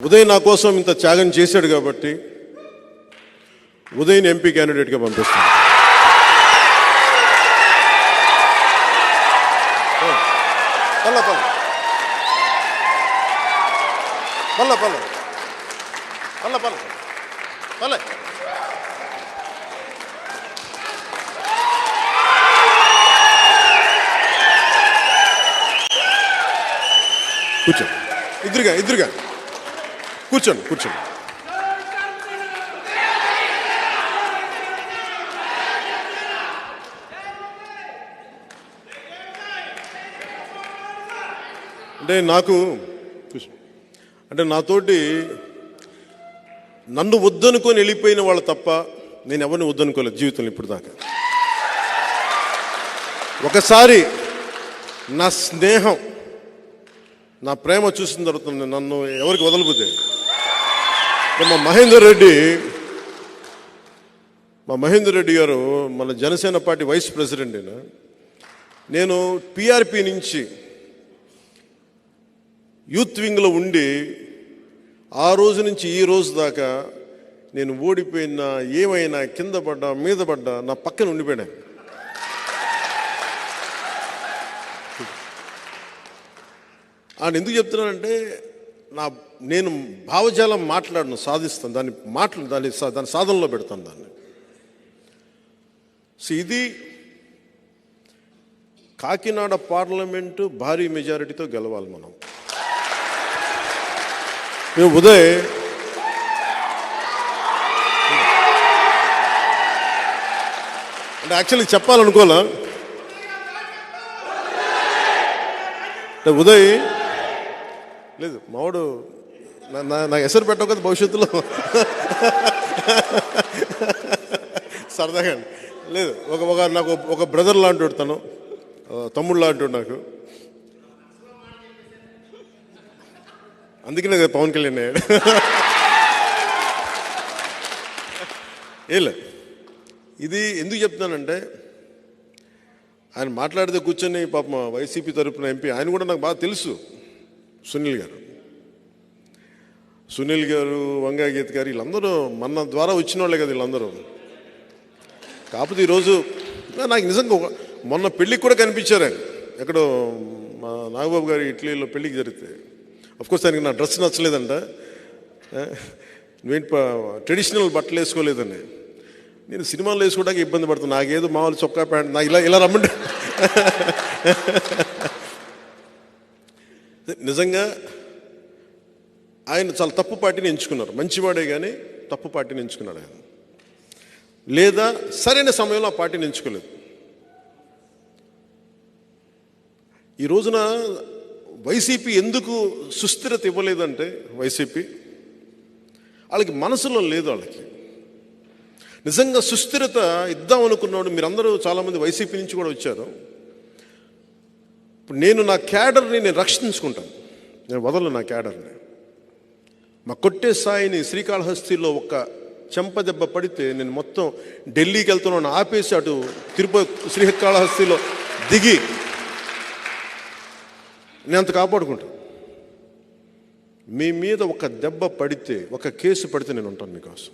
ఉదయ్ నా కోసం ఇంత త్యాగం చేశాడు కాబట్టి ఉదయ్ని ఎంపీ క్యాండిడేట్గా పంపిస్తాను. పల్ల పల్ల. పల్ల పల్ల. పల్ల పల్ల. పల్ల. కూర్చోండి ఇద్దరుగా ఇద్దరుగా కూర్చోండి కూర్చోండి. అంటే నాకు అంటే నాతోటి నన్ను వద్దనుకొని వెళ్ళిపోయిన వాళ్ళు తప్ప నేను ఎవరిని వద్దనుకోలేదు జీవితంలో ఇప్పుడు దాకా ఒకసారి నా స్నేహం నా ప్రేమ చూసిన తర్వాత నన్ను ఎవరికి వదలబోతే మా మహేందర్ రెడ్డి. మా మహేందర్ రెడ్డి గారు మన జనసేన పార్టీ వైస్ ప్రెసిడెంట్ నేను పిఆర్పి నుంచి యూత్ వింగ్లో ఉండి ఆ రోజు నుంచి ఈ రోజు దాకా నేను ఓడిపోయినా ఏమైనా కింద పడ్డా మీద పడ్డా నా పక్కన ఉండిపోయాను. ఆయన ఎందుకు చెప్తున్నానంటే నా నేను భావజాలం మాట్లాడను సాధిస్తాను దాన్ని మాట్లా దాన్ని సా- దాని సాధనలో పెడతాను దాన్ని. సో ఇది కాకినాడ పార్లమెంటు భారీ మెజారిటీతో గెలవాలి మనం. మేము ఉదయ్ అంటే యాక్చువల్లీ చెప్పాలనుకోలే ఉదయ్ లేదు మావాడు నాకు ఎసరు పెట్టకపోతే భవిష్యత్తులో సరదాగా లేదు ఒక ఒక నాకు ఒక బ్రదర్ లాంటి తను తమ్ముడు లాంటి నాకు. అందుకనే పవన్ కళ్యాణ్ అయ్యాడు. ఏలే ఇది ఎందుకు చెప్తున్నానంటే ఆయన మాట్లాడితే కూర్చొని పాప వైసీపీ తరఫున ఎంపీ ఆయన కూడా నాకు బాగా తెలుసు. సునీల్ గారు. సునీల్ గారు వంగా గీత్ గారు వీళ్ళందరూ మన ద్వారా వచ్చిన వాళ్ళే కదా వీళ్ళందరూ. కాకపోతే ఈరోజు నాకు నిజంగా మొన్న పెళ్ళికి కూడా కనిపించారు ఆయన. ఎక్కడో మా నాగబాబు గారి ఇట్లీలో పెళ్ళికి జరిగితే. అఫ్కోర్స్ ఆయనకి నా డ్రెస్ నచ్చలేదంట. నువ్వేంటి ట్రెడిషనల్ బట్టలు వేసుకోలేదని. నేను సినిమాలు వేసుకోవడానికి ఇబ్బంది పడుతుంది నాకేదో మామూలు చొక్కా ప్యాంట్ నాకు ఇలా ఇలా రమ్మంటే. నిజంగా ఆయన చాలా తప్పు పార్టీని ఎంచుకున్నారు. మంచివాడే కానీ తప్పు పార్టీని ఎంచుకున్నాడు ఆయన. లేదా సరైన సమయంలో ఆ పార్టీని ఎంచుకోలేదు. ఈ రోజున వైసీపీ ఎందుకు సుస్థిరత ఇవ్వలేదంటే వైసీపీ వాళ్ళకి మనసులో లేదు వాళ్ళకి. నిజంగా సుస్థిరత ఇద్దాం అనుకున్నాడు మీరందరూ చాలామంది వైసీపీ నుంచి కూడా వచ్చారు. ఇప్పుడు నేను నా క్యాడర్ని నేను రక్షించుకుంటాను. నేను వదలను నా క్యాడర్ని. మా కొట్టే సాయిని శ్రీకాళహస్తిలో ఒక చెంప దెబ్బ పడితే నేను మొత్తం ఢిల్లీకి వెళ్తున్నాను ఆపేసి అటు తిరుపతి శ్రీకాళహస్తిలో దిగి నేను అంత కాపాడుకుంటాను. మీ మీద ఒక దెబ్బ పడితే ఒక కేసు పడితే నేను ఉంటాను మీకోసం.